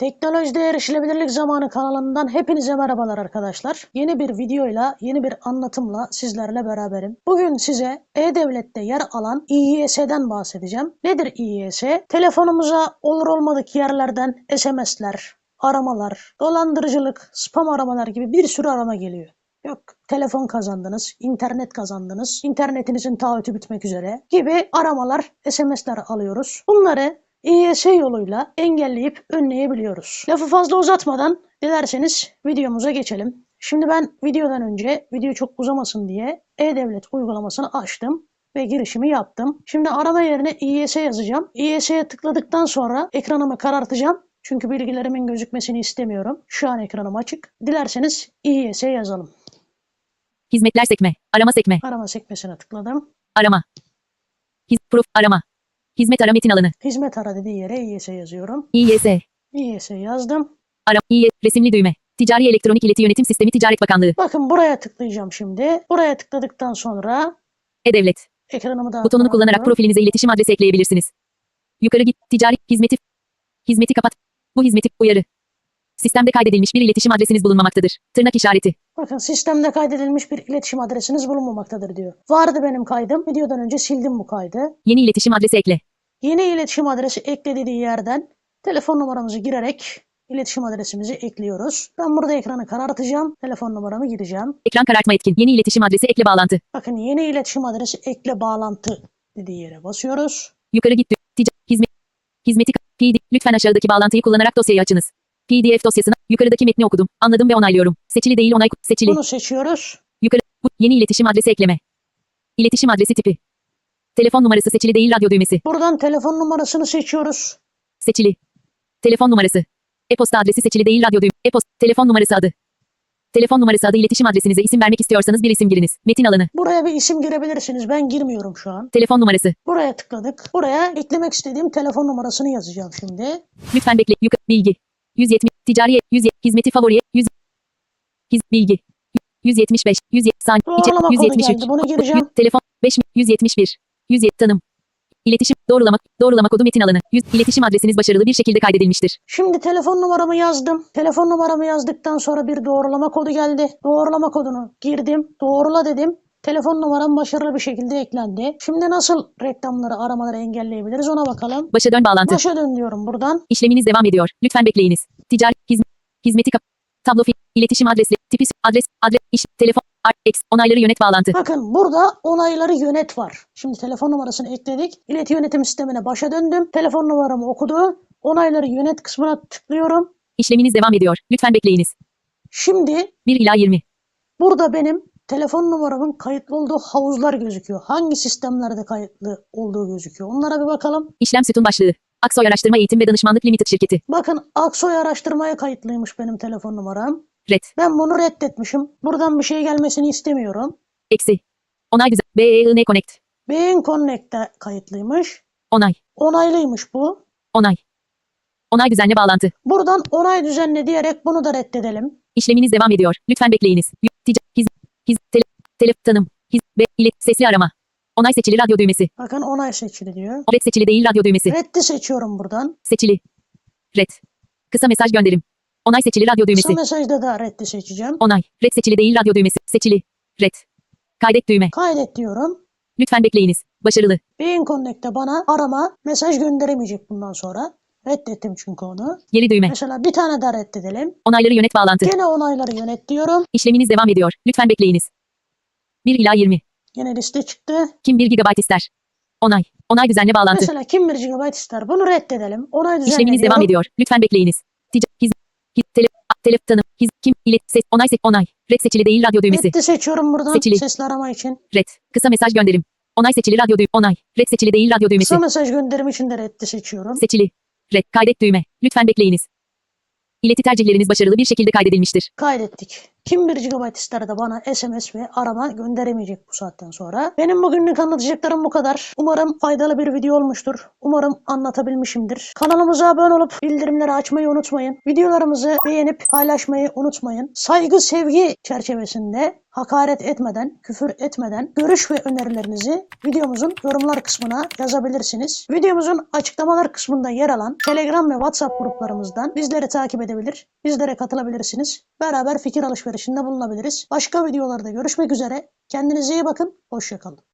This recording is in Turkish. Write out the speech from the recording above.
Teknolojide Erişilebilirlik Zamanı kanalından hepinize merhabalar arkadaşlar. Yeni bir videoyla, yeni bir anlatımla sizlerle beraberim. Bugün size E-Devlet'te yer alan İYS'den bahsedeceğim. Nedir İYS? Telefonumuza olur olmadık yerlerden SMS'ler, aramalar, dolandırıcılık, spam aramalar gibi bir sürü arama geliyor. Yok telefon kazandınız, internet kazandınız, internetinizin taahhütü bitmek üzere gibi aramalar, SMS'ler alıyoruz. Bunları İYS yoluyla engelleyip önleyebiliyoruz. Lafı fazla uzatmadan dilerseniz videomuza geçelim. Şimdi ben videodan önce video çok uzamasın diye E-Devlet uygulamasını açtım ve girişimi yaptım. Şimdi arama yerine İYS yazacağım. İYS'ye tıkladıktan sonra ekranımı karartacağım. Çünkü bilgilerimin gözükmesini istemiyorum. Şu an ekranım açık. Dilerseniz İYS yazalım. Hizmetler sekme. Arama sekme. Arama sekmesine tıkladım. Arama. Hiz, prof, arama. Hizmet ara metin alanı. Hizmet ara dediği yere İYS yazıyorum. İYS. İYS yazdım. Ara. İY. Resimli düğme. Ticari Elektronik İleti Yönetim Sistemi Ticaret Bakanlığı. Bakın buraya tıklayacağım şimdi. Buraya tıkladıktan sonra E-Devlet. ekranımı da Butonunu kullanarak profilinize iletişim adresi ekleyebilirsiniz. Yukarı git. Ticari hizmeti. Hizmeti kapat. Bu hizmeti uyarı. Sistemde kaydedilmiş bir iletişim adresiniz bulunmamaktadır. Tırnak işareti. Bakın sistemde kaydedilmiş bir iletişim adresiniz bulunmamaktadır diyor. Vardı benim kaydım. Videodan önce sildim bu kaydı. Yeni iletişim adresi ekle. Yeni iletişim adresi ekle dediği yerden telefon numaramızı girerek iletişim adresimizi ekliyoruz. Ben burada ekranı karartacağım. Telefon numaramı gireceğim. Ekran karartma etkin. Yeni iletişim adresi ekle bağlantı. Bakın yeni iletişim adresi ekle bağlantı dediği yere basıyoruz. Yukarı git. Tica hizmet. Hizmeti PD. Lütfen aşağıdaki bağlantıyı kullanarak dosyayı açınız. PDF dosyasına yukarıdaki metni okudum. Anladım ve onaylıyorum. Seçili değil onay seçili. Bunu seçiyoruz. Yukarı. Bu, yeni iletişim adresi ekleme. İletişim adresi tipi. Telefon numarası seçili değil radyo düğmesi. Buradan telefon numarasını seçiyoruz. Seçili. Telefon numarası. E-posta adresi seçili değil radyo düğme. E-posta. Telefon numarası adı. Telefon numarası adı iletişim adresinize isim vermek istiyorsanız bir isim giriniz. Metin alanı. Buraya bir isim girebilirsiniz. Ben girmiyorum şu an. Telefon numarası. Buraya tıkladık. Buraya eklemek istediğim telefon numarasını yazacağım şimdi. Lütfen bekle. Yukarı. Bilgi. 170. Ticari. 100. Hizmeti favoriye. 100. Hiz. Bilgi. 175. 100. Saniye. Doğrulama kodu 173. geldi. Bunu gireceğim. Telefon 5 171. 107 tanım. İletişim doğrulama doğrulama kodu metin alanı. 100 iletişim adresiniz başarılı bir şekilde kaydedilmiştir. Şimdi telefon numaramı yazdım. Telefon numaramı yazdıktan sonra bir doğrulama kodu geldi. Doğrulama kodunu girdim. Doğrula dedim. Telefon numaram başarılı bir şekilde eklendi. Şimdi nasıl reklamları, aramaları engelleyebiliriz ona bakalım. Başa dön bağlantı. Başa dön diyorum buradan. İşleminiz devam ediyor. Lütfen bekleyiniz. Ticari hizmet hizmeti kap tablo fi iletişim adresli tipi adres adres iş telefon x onayları yönet bağlantı. Bakın burada onayları yönet var. Şimdi telefon numarasını ekledik. İleti yönetim sistemine başa döndüm. Telefon numaramı okudu. Onayları yönet kısmına tıklıyorum. İşleminiz devam ediyor. Lütfen bekleyiniz. Şimdi 1 ila 20. Burada benim telefon numaramın kayıtlı olduğu havuzlar gözüküyor. Hangi sistemlerde kayıtlı olduğu gözüküyor. Onlara bir bakalım. İşlem sütun başlığı. Aksoy Araştırma Eğitim ve Danışmanlık Limited şirketi. Bakın Aksoy araştırmaya kayıtlıymış benim telefon numaram. Red. Ben bunu reddetmişim. Buradan bir şey gelmesini istemiyorum. Eksi. Onay düzen. BEIN Connect. Beyin Connect'te kayıtlıymış. Onay. Onaylıymış bu. Onay. Onay düzenle bağlantı. Buradan onay düzenle diyerek bunu da reddedelim. İşleminiz devam ediyor. Lütfen bekleyiniz. Y- Hiz tele tele tanım. Hiz be ilet sesli arama. Onay seçili radyo düğmesi. Bakın onay seçili diyor. Red seçili değil radyo düğmesi. Reddi seçiyorum buradan. Seçili. Red. Kısa mesaj gönderim. Onay seçili radyo düğmesi. Kısa mesajda da reddi seçeceğim. Onay. Red seçili değil radyo düğmesi. Seçili. Red. Kaydet düğme. Kaydet diyorum. Lütfen bekleyiniz. Başarılı. Beyin Connect'te bana arama mesaj gönderemeyecek bundan sonra. Reddettim çünkü onu. Geri düğme. Mesela bir tane daha reddedelim. Onayları yönet bağlantı. Gene onayları yönet diyorum. İşleminiz devam ediyor. Lütfen bekleyiniz. 1 ila 20. Yine liste çıktı. Kim 1 GB ister? Onay. Onay düzenle bağlantı. Mesela kim 1 GB ister? Bunu reddedelim. Onay düzenle İşleminiz devam ediyor. Lütfen bekleyiniz. Tica hiz hiz tele tele tanım. Hiz kim ilet ses onay se onay. Red seçili değil radyo düğmesi. Reddi seçiyorum buradan Seçili. sesli arama için. Red. Kısa mesaj gönderim. Onay seçili radyo düğme. Onay. Red seçili değil radyo düğmesi. Kısa mesaj gönderim için de reddi seçiyorum. Seçili. Red. Kaydet düğme. Lütfen bekleyiniz. İleti tercihleriniz başarılı bir şekilde kaydedilmiştir. Kaydettik. Kim 1 GB ister de bana SMS ve arama gönderemeyecek bu saatten sonra. Benim bugünlük anlatacaklarım bu kadar. Umarım faydalı bir video olmuştur. Umarım anlatabilmişimdir. Kanalımıza abone olup bildirimleri açmayı unutmayın. Videolarımızı beğenip paylaşmayı unutmayın. Saygı sevgi çerçevesinde hakaret etmeden, küfür etmeden görüş ve önerilerinizi videomuzun yorumlar kısmına yazabilirsiniz. Videomuzun açıklamalar kısmında yer alan Telegram ve WhatsApp gruplarımızdan bizleri takip edebilir, bizlere katılabilirsiniz. Beraber fikir alışverişinde bulunabiliriz. Başka videolarda görüşmek üzere. Kendinize iyi bakın. Hoşçakalın.